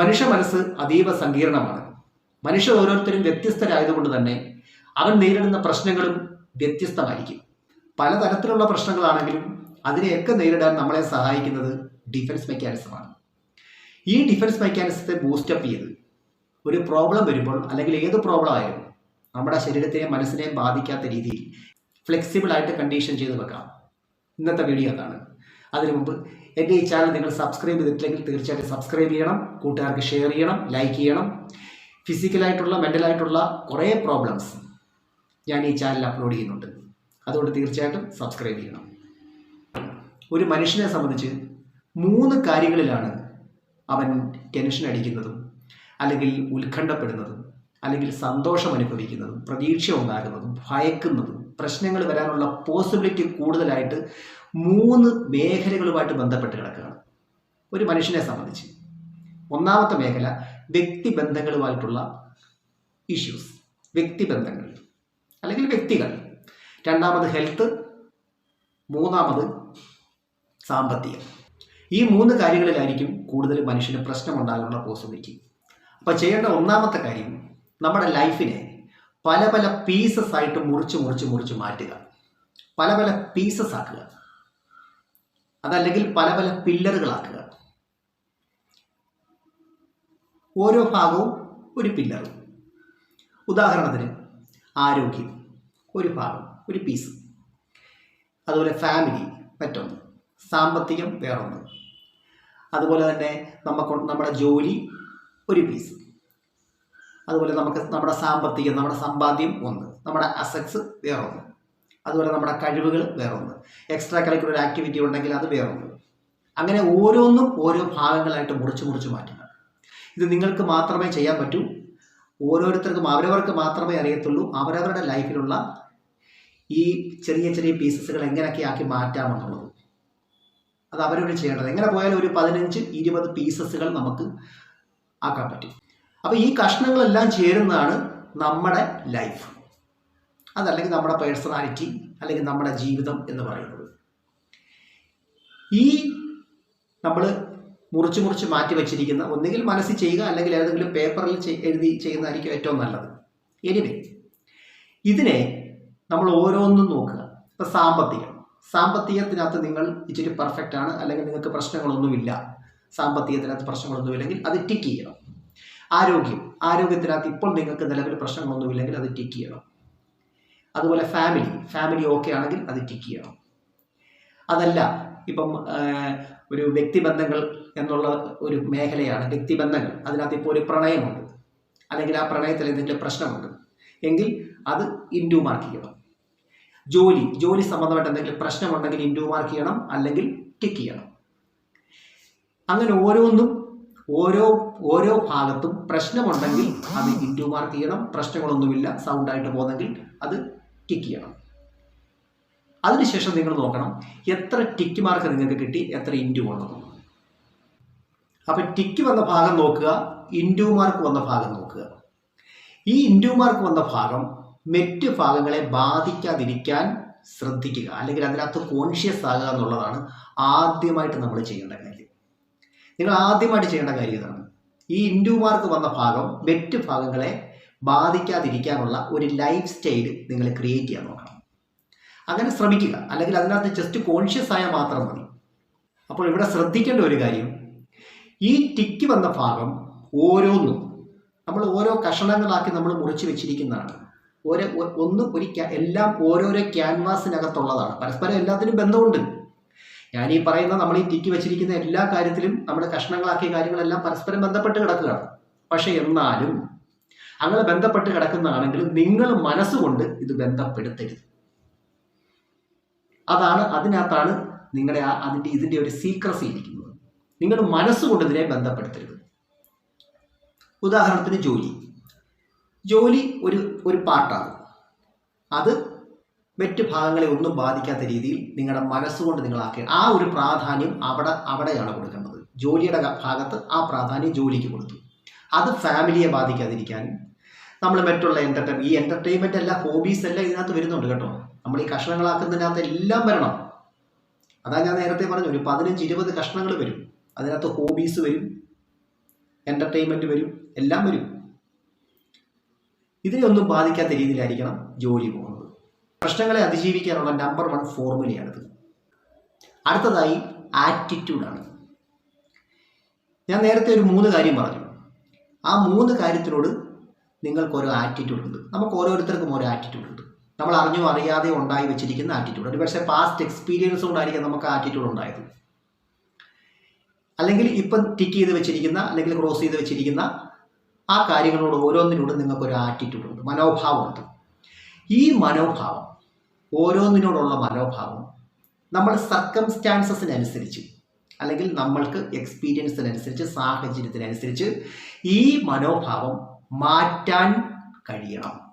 മനുഷ്യ മനസ്സ് അതീവ സങ്കീർണമാണ്. മനുഷ്യർ ഓരോരുത്തരും വ്യത്യസ്തരായതുകൊണ്ട് തന്നെ അവൻ നേരിടുന്ന പ്രശ്നങ്ങളും വ്യത്യസ്തമായിരിക്കും. പലതരത്തിലുള്ള പ്രശ്നങ്ങളാണെങ്കിലും അതിനെയൊക്കെ നേരിടാൻ നമ്മളെ സഹായിക്കുന്നത് ഡിഫൻസ് മെക്കാനിസമാണ് ഈ ഡിഫൻസ് മെക്കാനിസത്തെ ബൂസ്റ്റപ്പ് ചെയ്ത് ഒരു പ്രോബ്ലം വരുമ്പോൾ അല്ലെങ്കിൽ ഏത് പ്രോബ്ലം ആയാലും നമ്മുടെ ശരീരത്തെയും മനസ്സിനെയും ബാധിക്കാത്ത രീതിയിൽ ഫ്ലെക്സിബിൾ ആയിട്ട് കണ്ടീഷൻ ചെയ്ത് വെക്കാം. ഇന്നത്തെ വീഡിയോ അതാണ്. അതിനു മുമ്പ് എന്റെ ഈ ചാനൽ നിങ്ങൾ സബ്സ്ക്രൈബ് ചെയ്തിട്ടില്ലെങ്കിൽ തീർച്ചയായിട്ടും സബ്സ്ക്രൈബ് ചെയ്യണം കൂട്ടുകാർക്ക് ഷെയർ ചെയ്യണം ലൈക്ക് ചെയ്യണം. ഫിസിക്കലായിട്ടുള്ള മെന്റലായിട്ടുള്ള കുറേ പ്രോബ്ലംസ് ഞാൻ ഈ ചാനൽ അപ്ലോഡ് ചെയ്യുന്നുണ്ട്. അതുകൊണ്ട് തീർച്ചയായിട്ടും സബ്സ്ക്രൈബ് ചെയ്യണം. ഒരു മനുഷ്യനെ സംബന്ധിച്ച് മൂന്ന് കാര്യങ്ങളിലാണ് അവൻ ടെൻഷൻ അടിക്കുന്നതും അല്ലെങ്കിൽ ഉത്കണ്ഠപ്പെടുന്നതും അല്ലെങ്കിൽ സന്തോഷം അനുഭവിക്കുന്നതും പ്രതീക്ഷ ഉണ്ടാകുന്നതും ഭയക്കുന്നതും പ്രശ്നങ്ങൾ വരാനുള്ള പോസിബിലിറ്റി കൂടുതലായിട്ട് മൂന്ന് മേഖലകളുമായിട്ട് ബന്ധപ്പെട്ട് കിടക്കുകയാണ്. ഒരു മനുഷ്യനെ സംബന്ധിച്ച്. ഒന്നാമത്തെ മേഖല വ്യക്തിബന്ധങ്ങളുമായിട്ടുള്ള ഇഷ്യൂസ് വ്യക്തിബന്ധങ്ങൾ അല്ലെങ്കിൽ വ്യക്തികൾ. രണ്ടാമത് ഹെൽത്ത് മൂന്നാമത് സാമ്പത്തികം. ഈ മൂന്ന് കാര്യങ്ങളിലായിരിക്കും കൂടുതൽ മനുഷ്യന് പ്രശ്നമുണ്ടാകാനുള്ള പോസിബിലിറ്റി അപ്പോൾ ചെയ്യേണ്ട ഒന്നാമത്തെ കാര്യം നമ്മുടെ ലൈഫിനെ പല പല പീസസ് ആയിട്ട് മുറിച്ച് മുറിച്ച് മുറിച്ച് മാറ്റുക. പല പല പീസസ് ആക്കുക. അതല്ലെങ്കിൽ പല പല പില്ലറുകളാക്കുക. ഓരോ ഭാഗവും ഒരു പില്ലറും ഉദാഹരണത്തിന് ആരോഗ്യം ഒരു ഭാഗം ഒരു പീസ് അതുപോലെ ഫാമിലി മറ്റൊന്ന്. സാമ്പത്തികം വേറൊന്ന്. അതുപോലെ തന്നെ നമുക്ക് നമ്മുടെ ജോലി ഒരു പീസ് അതുപോലെ നമുക്ക് നമ്മുടെ സാമ്പത്തികം നമ്മുടെ സമ്പാദ്യം ഒന്ന്. നമ്മുടെ അസറ്റ്സ് വേറൊന്ന്. അതുപോലെ നമ്മുടെ കഴിവുകൾ വേറൊന്ന്. എക്സ്ട്രാ കരിക്കുലർ ആക്ടിവിറ്റി ഉണ്ടെങ്കിൽ അത് വേറൊന്ന്. അങ്ങനെ ഓരോന്നും ഓരോ ഭാഗങ്ങളായിട്ട് മുറിച്ച് മുറിച്ച് മാറ്റുക. ഇത് നിങ്ങൾക്ക് മാത്രമേ ചെയ്യാൻ പറ്റൂ. ഓരോരുത്തർക്കും അവരവർക്ക് മാത്രമേ അറിയത്തുള്ളൂ. അവരവരുടെ ലൈഫിലുള്ള ഈ ചെറിയ ചെറിയ പീസസുകൾ എങ്ങനെയൊക്കെ ആക്കി മാറ്റാമെന്നുള്ളത്. അത് അവരവർ ചെയ്യേണ്ടത്. എങ്ങനെ പോയാലും ഒരു പതിനഞ്ച് ഇരുപത് പീസസുകൾ നമുക്ക് ആക്കാൻ പറ്റും. അപ്പോൾ ഈ കഷ്ണങ്ങളെല്ലാം ചേരുന്നതാണ് നമ്മുടെ ലൈഫ്. അതല്ലെങ്കിൽ നമ്മുടെ പേഴ്സണാലിറ്റി അല്ലെങ്കിൽ നമ്മുടെ ജീവിതം എന്ന് പറയുന്നത്. ഈ നമ്മൾ മുറിച്ച് മുറിച്ച് മാറ്റി വച്ചിരിക്കുന്ന ഒന്നുകിൽ മനസ്സിൽ ചെയ്യുക അല്ലെങ്കിൽ ഏതെങ്കിലും പേപ്പറിൽ എഴുതി ചെയ്യുന്നതായിരിക്കും ഏറ്റവും നല്ലത്. എനിവേ ഇതിനെ നമ്മൾ ഓരോന്നും നോക്കുക. ഇപ്പം സാമ്പത്തികം. സാമ്പത്തികത്തിനകത്ത് നിങ്ങൾ ഇച്ചിരി പെർഫെക്റ്റ് ആണ് അല്ലെങ്കിൽ നിങ്ങൾക്ക് പ്രശ്നങ്ങളൊന്നുമില്ല. സാമ്പത്തികത്തിനകത്ത് പ്രശ്നങ്ങളൊന്നുമില്ലെങ്കിൽ അത് ടിക്ക് ചെയ്യണം. ആരോഗ്യം. ആരോഗ്യത്തിനകത്ത് ഇപ്പോൾ നിങ്ങൾക്ക് നിലവിൽ പ്രശ്നങ്ങളൊന്നുമില്ലെങ്കിൽ അത് ടിക്ക് ചെയ്യണം. അതുപോലെ ഫാമിലി ഫാമിലി ഓക്കെ ആണെങ്കിൽ അത് ടിക്ക് ചെയ്യണം. അതല്ല ഇപ്പം ഒരു വ്യക്തിബന്ധങ്ങൾ എന്നുള്ള ഒരു മേഖലയാണ് വ്യക്തിബന്ധങ്ങൾ. അതിനകത്ത് ഇപ്പോൾ ഒരു പ്രണയമുണ്ട്. അല്ലെങ്കിൽ ആ പ്രണയത്തിൽ എന്തെങ്കിലും പ്രശ്നമുണ്ട്. എങ്കിൽ അത് ഇൻഡു മാർക്ക് ചെയ്യണം. ജോലി ജോലി സംബന്ധമായിട്ട് എന്തെങ്കിലും പ്രശ്നമുണ്ടെങ്കിൽ ഇൻഡു മാർക്ക് ചെയ്യണം. അല്ലെങ്കിൽ ടിക്ക് ചെയ്യണം. അങ്ങനെ ഓരോന്നും ഓരോ ഓരോ ഭാഗത്തും പ്രശ്നമുണ്ടെങ്കിൽ അത് ഇൻഡു മാർക്ക് ചെയ്യണം. പ്രശ്നങ്ങളൊന്നുമില്ല. സൗണ്ടായിട്ട് പോകുന്നെങ്കിൽ അത് ടിക്ക് ചെയ്യണം. അതിനുശേഷം നിങ്ങൾ നോക്കണം എത്ര ടിക്ക് മാർക്ക് നിങ്ങൾക്ക് കിട്ടി എത്ര ഇൻഡു വന്നു. അപ്പം ടിക്ക് വന്ന ഭാഗം നോക്കുക ഇൻഡു മാർക്ക് വന്ന ഭാഗം നോക്കുക. ഈ ഇൻഡു മാർക്ക് വന്ന ഭാഗം മറ്റ് ഭാഗങ്ങളെ ബാധിക്കാതിരിക്കാൻ ശ്രദ്ധിക്കുക അല്ലെങ്കിൽ അതിനകത്ത് കോൺഷ്യസ് ആകുക എന്നുള്ളതാണ് ആദ്യമായിട്ട് നമ്മൾ ചെയ്യേണ്ട കാര്യം. നിങ്ങൾ ആദ്യമായിട്ട് ചെയ്യേണ്ട കാര്യം ഇതാണ്. ഈ ഇൻഡു മാർക്ക് വന്ന ഭാഗം മറ്റ് ഭാഗങ്ങളെ ബാധിക്കാതിരിക്കാനുള്ള ഒരു ലൈഫ് സ്റ്റൈൽ നിങ്ങൾ ക്രിയേറ്റ് ചെയ്യാൻ നോക്കണം. അങ്ങനെ ശ്രമിക്കുക. അല്ലെങ്കിൽ അതിനകത്ത് ജസ്റ്റ് കോൺഷ്യസ് ആയാൽ മാത്രം മതി. അപ്പോൾ ഇവിടെ ശ്രദ്ധിക്കേണ്ട ഒരു കാര്യം ഈ ടിക്ക് വന്ന ഭാഗം ഓരോന്നും നമ്മൾ ഓരോ കഷണങ്ങളാക്കി നമ്മൾ മുറിച്ച് വെച്ചിരിക്കുന്നതാണ്. ഓരോ ഒന്ന് ഒരു എല്ലാം ഓരോരോ ക്യാൻവാസിനകത്തുള്ളതാണ് പരസ്പരം എല്ലാത്തിനും ബന്ധമുണ്ട്. ഞാൻ ഈ പറയുന്ന നമ്മൾ ഈ ടിക്ക് വെച്ചിരിക്കുന്ന എല്ലാ കാര്യത്തിലും നമ്മുടെ കഷ്ണങ്ങളാക്കിയ കാര്യങ്ങളെല്ലാം പരസ്പരം ബന്ധപ്പെട്ട് കിടക്കുകയാണ്. പക്ഷെ എന്നാലും അങ്ങനെ ബന്ധപ്പെട്ട് കിടക്കുന്നതാണെങ്കിൽ നിങ്ങൾ മനസ്സുകൊണ്ട് ഇത് ബന്ധപ്പെടുത്തരുത്. അതാണ് അതിനകത്താണ് നിങ്ങളുടെ ആ അതിന്റെ ഇതിന്റെ ഒരു സീക്രസി ഇരിക്കുന്നത്. നിങ്ങൾ മനസ്സുകൊണ്ട് ഇതിനെ ബന്ധപ്പെടുത്തരുത്. ഉദാഹരണത്തിന് ജോലി. ജോലി ഒരു ഒരു പാർട്ടാണ് അത് മറ്റ് ഭാഗങ്ങളെ ഒന്നും ബാധിക്കാത്ത രീതിയിൽ നിങ്ങളുടെ മനസ്സുകൊണ്ട് നിങ്ങളാക്കി ആ ഒരു പ്രാധാന്യം അവിടെ അവിടെയാണ് കൊടുക്കേണ്ടത്. ജോലിയുടെ ഭാഗത്ത് ആ പ്രാധാന്യം ജോലിക്ക് കൊടുത്തു. അത് ഫാമിലിയെ ബാധിക്കാതിരിക്കാനും നമ്മൾ മറ്റുള്ള എന്റർടൈൻ ഈ എന്റർടൈൻമെന്റ് അല്ല ഹോബീസ് എല്ലാം ഇതിനകത്ത് വരുന്നുണ്ട് കേട്ടോ. നമ്മൾ ഈ കഷ്ണങ്ങളാക്കുന്നതിനകത്ത് എല്ലാം വരണം. അതാ ഞാൻ നേരത്തെ പറഞ്ഞു ഒരു പതിനഞ്ച് ഇരുപത് കഷ്ണങ്ങൾ വരും. അതിനകത്ത് ഹോബീസ് വരും എന്റർടൈൻമെന്റ് വരും എല്ലാം വരും. ഇതിനെയൊന്നും ബാധിക്കാത്ത രീതിയിലായിരിക്കണം ജോലി പോകുന്നത്. പ്രശ്നങ്ങളെ അതിജീവിക്കാനുള്ള നമ്പർ വൺ ഫോർമുലയാണിത് അടുത്തതായി ആറ്റിറ്റ്യൂഡാണ് ഞാൻ നേരത്തെ ഒരു മൂന്ന് കാര്യം പറഞ്ഞു. ആ മൂന്ന് കാര്യത്തിനോട് നിങ്ങൾക്ക് ഓരോ ആറ്റിറ്റ്യൂഡ് ഉണ്ട്. നമുക്ക് ഓരോരുത്തർക്കും ഓരോ ആറ്റിറ്റ്യൂഡ് ഉണ്ട്. നമ്മൾ അറിഞ്ഞോ അറിയാതെ ഉണ്ടായി വെച്ചിരിക്കുന്ന ആറ്റിറ്റ്യൂഡ് ഒരു പക്ഷേ പാസ്റ്റ് എക്സ്പീരിയൻസ് കൊണ്ടായിരിക്കും നമുക്ക് ആറ്റിറ്റ്യൂഡ് ഉണ്ടായത്. അല്ലെങ്കിൽ ഇപ്പം ടിക്ക് ചെയ്ത് വെച്ചിരിക്കുന്ന അല്ലെങ്കിൽ ക്രോസ് ചെയ്ത് വെച്ചിരിക്കുന്ന ആ കാര്യങ്ങളോട് ഓരോന്നിനോടും നിങ്ങൾക്കൊരു ആറ്റിറ്റ്യൂഡ് ഉണ്ട്. മനോഭാവമുണ്ട് ഈ മനോഭാവം ഓരോന്നിനോടുള്ള മനോഭാവം നമ്മൾ സർക്കംസ്റ്റാൻസസിനനുസരിച്ച് അല്ലെങ്കിൽ നമ്മൾക്ക് എക്സ്പീരിയൻസിനനുസരിച്ച് സാഹചര്യത്തിനനുസരിച്ച് ഈ മനോഭാവം മാറ്റാൻ കഴിയണം.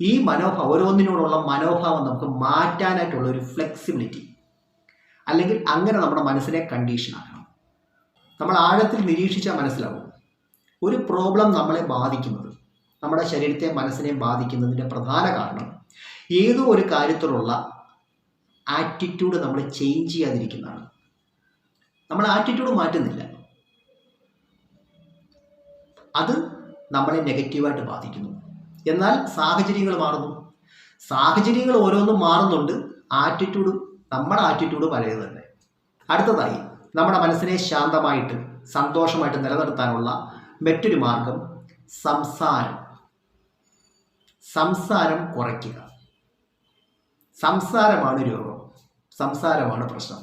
ഈ മനോഭാവം ഓരോന്നിനോടുള്ള മനോഭാവം നമുക്ക് മാറ്റാനായിട്ടുള്ള ഒരു ഫ്ലെക്സിബിലിറ്റി അല്ലെങ്കിൽ അങ്ങനെ നമ്മുടെ മനസ്സിനെ കണ്ടീഷൻ ആക്കണം. നമ്മൾ ആഴത്തിൽ നിരീക്ഷിച്ചാൽ മനസ്സിലാവും. ഒരു പ്രോബ്ലം നമ്മളെ ബാധിക്കുന്നത് നമ്മുടെ ശരീരത്തെ മനസ്സിനെ ബാധിക്കുന്നതിന്റെ പ്രധാന കാരണം ഏതോ ഒരു കാര്യത്തിലുള്ള ആറ്റിറ്റ്യൂഡ് നമ്മൾ ചേഞ്ച് ചെയ്യാതിരിക്കുന്നതാണ്. നമ്മൾ ആറ്റിറ്റ്യൂഡ് മാറ്റുന്നില്ല. അത് നമ്മളെ നെഗറ്റീവായിട്ട് ബാധിക്കുന്നു. എന്നാൽ സാഹചര്യങ്ങൾ മാറുന്നു. സാഹചര്യങ്ങൾ ഓരോന്നും മാറുന്നുണ്ട്. ആറ്റിറ്റ്യൂഡ് നമ്മുടെ ആറ്റിറ്റ്യൂഡ് പഴയത് തന്നെ. അടുത്തതായി നമ്മുടെ മനസ്സിനെ ശാന്തമായിട്ട് സന്തോഷമായിട്ട് നിലനിർത്താനുള്ള മറ്റൊരു മാർഗം സംസാരം. സംസാരം കുറയ്ക്കുക. സംസാരമാണ് രോഗം. സംസാരമാണ് പ്രശ്നം.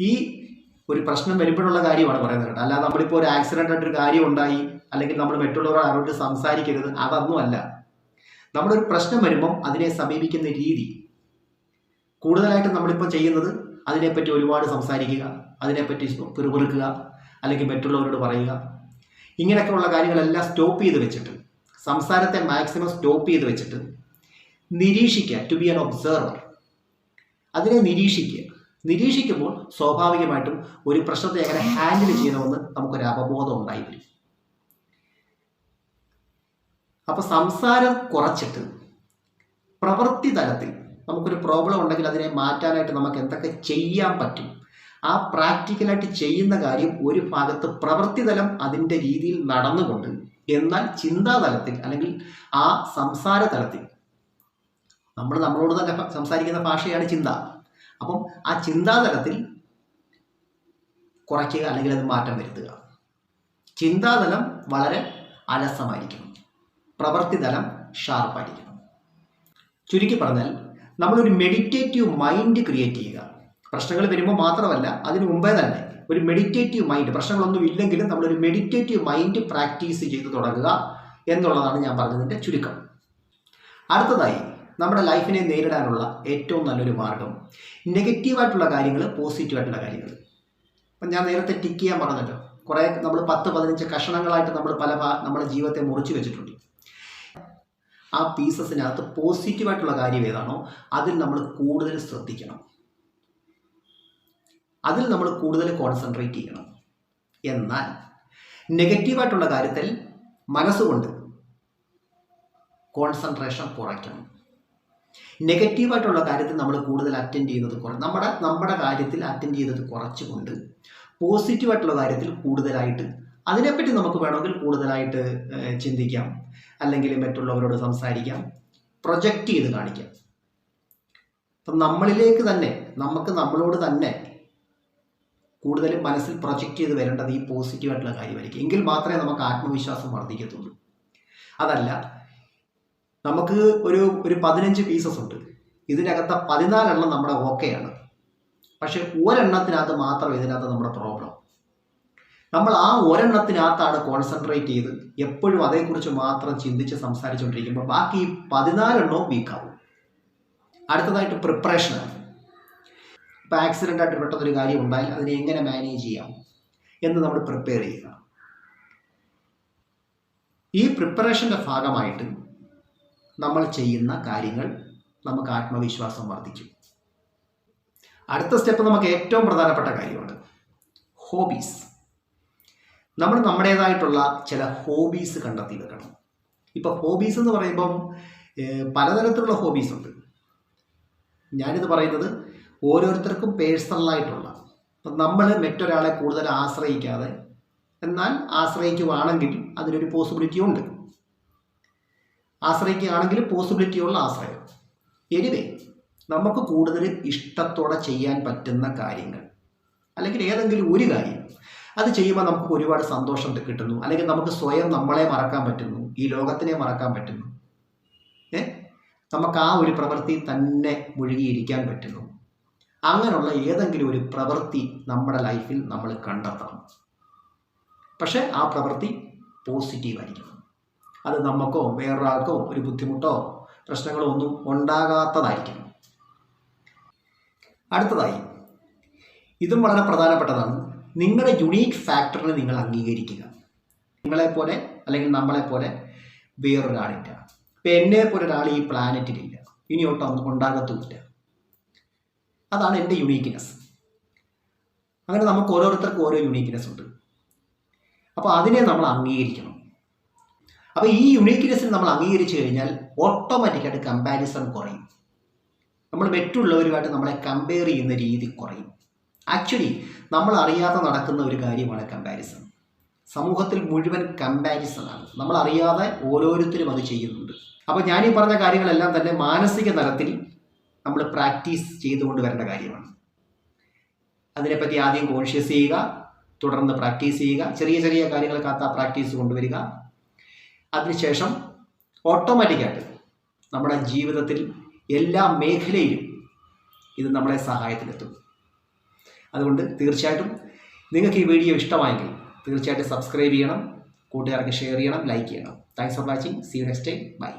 ഈ ഒരു പ്രശ്നം വരുമ്പോഴുള്ള കാര്യമാണ് പറയുന്നത് കേട്ടോ. അല്ലാതെ നമ്മളിപ്പോൾ ഒരു ആക്സിഡന്റ് ആയിട്ടൊരു കാര്യം ഉണ്ടായി അല്ലെങ്കിൽ നമ്മൾ മറ്റുള്ളവരോട് ആരോട് സംസാരിക്കരുത് അതൊന്നുമല്ല ഒരു പ്രശ്നം വരുമ്പം അതിനെ സമീപിക്കുന്ന രീതി. കൂടുതലായിട്ട് നമ്മളിപ്പോൾ ചെയ്യുന്നത് അതിനെപ്പറ്റി ഒരുപാട് സംസാരിക്കുക അതിനെപ്പറ്റി പിറുപിറുക്കുക അല്ലെങ്കിൽ മറ്റുള്ളവരോട് പറയുക. ഇങ്ങനെയൊക്കെയുള്ള കാര്യങ്ങളെല്ലാം സ്റ്റോപ്പ് ചെയ്ത് വെച്ചിട്ട് സംസാരത്തെ മാക്സിമം സ്റ്റോപ്പ് ചെയ്ത് വെച്ചിട്ട് നിരീക്ഷിക്കുക ടു ബി ആൻ ഒബ്സർവർ അതിനെ നിരീക്ഷിക്കുക. നിരീക്ഷിക്കുമ്പോൾ സ്വാഭാവികമായിട്ടും ഒരു പ്രശ്നത്തെ എങ്ങനെ ഹാൻഡിൽ ചെയ്യണമെന്ന് നമുക്കൊരു അവബോധം ഉണ്ടായി വരും അപ്പോൾ സംസാരം കുറച്ചിട്ട് പ്രവൃത്തി തലത്തിൽ നമുക്കൊരു പ്രോബ്ലം ഉണ്ടെങ്കിൽ അതിനെ മാറ്റാനായിട്ട് നമുക്ക് എന്തൊക്കെ ചെയ്യാൻ പറ്റും? ആ പ്രാക്ടിക്കലായിട്ട് ചെയ്യുന്ന കാര്യം ഒരു ഭാഗത്ത് പ്രവൃത്തി തലം അതിന്റെ രീതിയിൽ നടന്നുകൊണ്ട് എന്നാൽ ചിന്താതലത്തിൽ അല്ലെങ്കിൽ ആ സംസാര തലത്തിൽ നമ്മൾ നമ്മളോട് തന്നെ സംസാരിക്കുന്ന ഭാഷയാണ് ചിന്ത. അപ്പം ആ ചിന്താതലത്തിൽ കുറയ്ക്കുക അല്ലെങ്കിൽ അത് മാറ്റം വരുത്തുക. ചിന്താതലം വളരെ അലസമായിരിക്കണം. പ്രവൃത്തി തലം ഷാർപ്പായിരിക്കണം. ചുരുക്കി പറഞ്ഞാൽ നമ്മളൊരു മെഡിറ്റേറ്റീവ് മൈൻഡ് ക്രിയേറ്റ് ചെയ്യുക. പ്രശ്നങ്ങൾ വരുമ്പോൾ മാത്രമല്ല അതിനു മുമ്പേ തന്നെ ഒരു മെഡിറ്റേറ്റീവ് മൈൻഡ് പ്രശ്നങ്ങളൊന്നും ഇല്ലെങ്കിലും നമ്മളൊരു മെഡിറ്റേറ്റീവ് മൈൻഡ് പ്രാക്ടീസ് ചെയ്ത് തുടങ്ങുക എന്നുള്ളതാണ് ഞാൻ പറഞ്ഞതിന്റെ ചുരുക്കം. അടുത്തതായി നമ്മുടെ ലൈഫിനെ നേരിടാനുള്ള ഏറ്റവും നല്ലൊരു മാർഗം നെഗറ്റീവായിട്ടുള്ള കാര്യങ്ങൾ പോസിറ്റീവായിട്ടുള്ള കാര്യങ്ങൾ അപ്പം ഞാൻ നേരത്തെ ടിക്ക് ചെയ്യാൻ പറഞ്ഞല്ലോ. കുറേ നമ്മൾ പത്ത് പതിനഞ്ച് കഷണങ്ങളായിട്ട് നമ്മൾ പല നമ്മുടെ ജീവിതത്തെ മുറിച്ചു വെച്ചിട്ടുണ്ട്. ആ പീസസിനകത്ത് പോസിറ്റീവായിട്ടുള്ള കാര്യം ഏതാണോ അതിൽ നമ്മൾ കൂടുതൽ ശ്രദ്ധിക്കണം. അതിൽ നമ്മൾ കൂടുതൽ കോൺസെൻട്രേറ്റ് ചെയ്യണം. എന്നാൽ നെഗറ്റീവായിട്ടുള്ള കാര്യത്തിൽ മനസ്സുകൊണ്ട് കോൺസെൻട്രേഷൻ കുറയ്ക്കണം. നെഗറ്റീവായിട്ടുള്ള കാര്യത്തിൽ നമ്മൾ കൂടുതൽ അറ്റൻഡ് ചെയ്യുന്നത് കുറ നമ്മുടെ നമ്മുടെ കാര്യത്തിൽ അറ്റൻഡ് ചെയ്തത് കുറച്ചുകൊണ്ട് പോസിറ്റീവായിട്ടുള്ള കാര്യത്തിൽ കൂടുതലായിട്ട് അതിനെപ്പറ്റി നമുക്ക് വേണമെങ്കിൽ കൂടുതലായിട്ട് ചിന്തിക്കാം. അല്ലെങ്കിൽ മറ്റുള്ളവരോട് സംസാരിക്കാം. പ്രൊജക്റ്റ് ചെയ്ത് കാണിക്കാം. അപ്പം നമ്മളിലേക്ക് തന്നെ നമുക്ക് നമ്മളോട് തന്നെ കൂടുതലും മനസ്സിൽ പ്രൊജക്റ്റ് ചെയ്ത് വരേണ്ടത് ഈ പോസിറ്റീവായിട്ടുള്ള കാര്യമായിരിക്കും എങ്കിൽ മാത്രമേ നമുക്ക് ആത്മവിശ്വാസം വർദ്ധിക്കത്തുള്ളൂ. അതല്ല നമുക്ക് ഒരു ഒരു പതിനഞ്ച് പീസസ് ഉണ്ട്. ഇതിനകത്ത് പതിനാലെണ്ണം നമ്മുടെ ഓക്കെയാണ് പക്ഷെ ഒരെണ്ണത്തിനകത്ത് മാത്രം ഇതിനകത്ത് നമ്മുടെ പ്രോബ്ലം നമ്മൾ ആ ഒരെണ്ണത്തിനകത്താണ് കോൺസെൻട്രേറ്റ് ചെയ്ത് എപ്പോഴും അതേക്കുറിച്ച് മാത്രം ചിന്തിച്ച് സംസാരിച്ചുകൊണ്ടിരിക്കുമ്പോൾ ബാക്കി പതിനാലെണ്ണവും വീക്കാവും അടുത്തതായിട്ട് പ്രിപ്പറേഷനാണ് ഇപ്പോൾ ആക്സിഡന്റ് ആയിട്ട് പെട്ടെന്നൊരു കാര്യം ഉണ്ടായാൽ അതിനെ എങ്ങനെ മാനേജ് ചെയ്യാം എന്ന് നമ്മൾ പ്രിപ്പയർ ചെയ്യുക. ഈ പ്രിപ്പറേഷന്റെ ഭാഗമായിട്ട് നമ്മൾ ചെയ്യുന്ന കാര്യങ്ങൾ നമുക്ക് ആത്മവിശ്വാസം വർദ്ധിക്കും. അടുത്ത സ്റ്റെപ്പ് നമുക്ക് ഏറ്റവും പ്രധാനപ്പെട്ട കാര്യമാണ്. ഹോബീസ് നമ്മൾ നമ്മുടേതായിട്ടുള്ള ചില ഹോബീസ് കണ്ടെത്തി വെക്കണം. ഇപ്പോൾ ഹോബീസ് എന്ന് പറയുമ്പം പലതരത്തിലുള്ള ഹോബീസ് ഉണ്ട്. ഞാനിത് പറയുന്നത് ഓരോരുത്തർക്കും പേഴ്സണലായിട്ടുള്ള നമ്മൾ മറ്റൊരാളെ കൂടുതൽ ആശ്രയിക്കാതെ എന്നാൽ ആശ്രയിക്കുവാണെങ്കിൽ അതിനൊരു പോസിബിലിറ്റി ഉണ്ട്. ആശ്രയിക്കുകയാണെങ്കിൽ പോസിബിലിറ്റിയുള്ള ആശ്രയം. എനിവേ നമുക്ക് കൂടുതൽ ഇഷ്ടത്തോടെ ചെയ്യാൻ പറ്റുന്ന കാര്യങ്ങൾ അല്ലെങ്കിൽ ഏതെങ്കിലും ഒരു കാര്യം അത് ചെയ്യുമ്പോൾ നമുക്ക് ഒരുപാട് സന്തോഷം കിട്ടുന്നു അല്ലെങ്കിൽ നമുക്ക് സ്വയം നമ്മളെ മറക്കാൻ പറ്റുന്നു ഈ ലോകത്തിനെ മറക്കാൻ പറ്റുന്നു. ഏ? നമുക്ക് ആ ഒരു പ്രവൃത്തി തന്നെ മുഴുകിയിരിക്കാൻ പറ്റുന്നു. അങ്ങനെയുള്ള ഏതെങ്കിലും ഒരു പ്രവൃത്തി നമ്മുടെ ലൈഫിൽ നമ്മൾ കണ്ടെത്തണം. പക്ഷേ ആ പ്രവൃത്തി പോസിറ്റീവ് ആയിരിക്കണം. അത് നമുക്കോ വേറൊരാൾക്കോ ഒരു ബുദ്ധിമുട്ടോ പ്രശ്നങ്ങളോ ഒന്നും ഉണ്ടാകാത്തതായിരിക്കും. അടുത്തതായി ഇതും വളരെ പ്രധാനപ്പെട്ടതാണ്. നിങ്ങളുടെ യുണീക്ക് ഫാക്ടറിനെ നിങ്ങൾ അംഗീകരിക്കുക. നിങ്ങളെപ്പോലെ അല്ലെങ്കിൽ നമ്മളെപ്പോലെ വേറൊരാളില്ല. ഇപ്പം എന്നെ പോലെ ഒരാൾ ഈ പ്ലാനറ്റിലില്ല ഇനിയൊട്ടും ഉണ്ടാകത്തുമില്ല. അതാണ് എന്റെ യുണീക്ക്നെസ് അങ്ങനെ നമുക്ക് ഓരോരുത്തർക്കും ഓരോ യുണീക്ക്നെസ് ഉണ്ട്. അപ്പോൾ അതിനെ നമ്മൾ അംഗീകരിക്കണം. അപ്പോൾ ഈ യുണീക്ക്നെസ്സിന് നമ്മൾ അംഗീകരിച്ചു കഴിഞ്ഞാൽ ഓട്ടോമാറ്റിക്കായിട്ട് കമ്പാരിസൺ കുറയും. നമ്മൾ മറ്റുള്ളവരുമായിട്ട് നമ്മളെ കമ്പയർ ചെയ്യുന്ന രീതി കുറയും. ആക്ച്വലി നമ്മൾ അറിയാതെ നടക്കുന്ന ഒരു കാര്യമാണ് കമ്പാരിസൺ സമൂഹത്തിൽ മുഴുവൻ കമ്പാരിസൺ ആണ്. നമ്മൾ അറിയാതെ ഓരോരുത്തരും അത് ചെയ്യുന്നുണ്ട്. അപ്പോൾ ഞാനീ പറഞ്ഞ കാര്യങ്ങളെല്ലാം തന്നെ മാനസിക തലത്തിൽ നമ്മൾ പ്രാക്ടീസ് ചെയ്തുകൊണ്ട് വരേണ്ട കാര്യമാണ്. അതിനെപ്പറ്റി ആദ്യം കോൺഷ്യസ് ചെയ്യുക തുടർന്ന് പ്രാക്ടീസ് ചെയ്യുക ചെറിയ ചെറിയ കാര്യങ്ങൾക്കകത്ത് ആ പ്രാക്ടീസ് കൊണ്ടുവരിക അതിനുശേഷം ഓട്ടോമാറ്റിക്കായിട്ട് നമ്മുടെ ജീവിതത്തിൽ എല്ലാ മേഖലയിലും ഇത് നമ്മളെ സഹായത്തിലെത്തും. അതുകൊണ്ട് തീർച്ചയായിട്ടും നിങ്ങൾക്ക് ഈ വീഡിയോ ഇഷ്ടമായെങ്കിൽ തീർച്ചയായിട്ടും സബ്സ്ക്രൈബ് ചെയ്യണം കൂട്ടുകാർക്ക് ഷെയർ ചെയ്യണം ലൈക്ക് ചെയ്യണം. Thanks for watching see you next time bye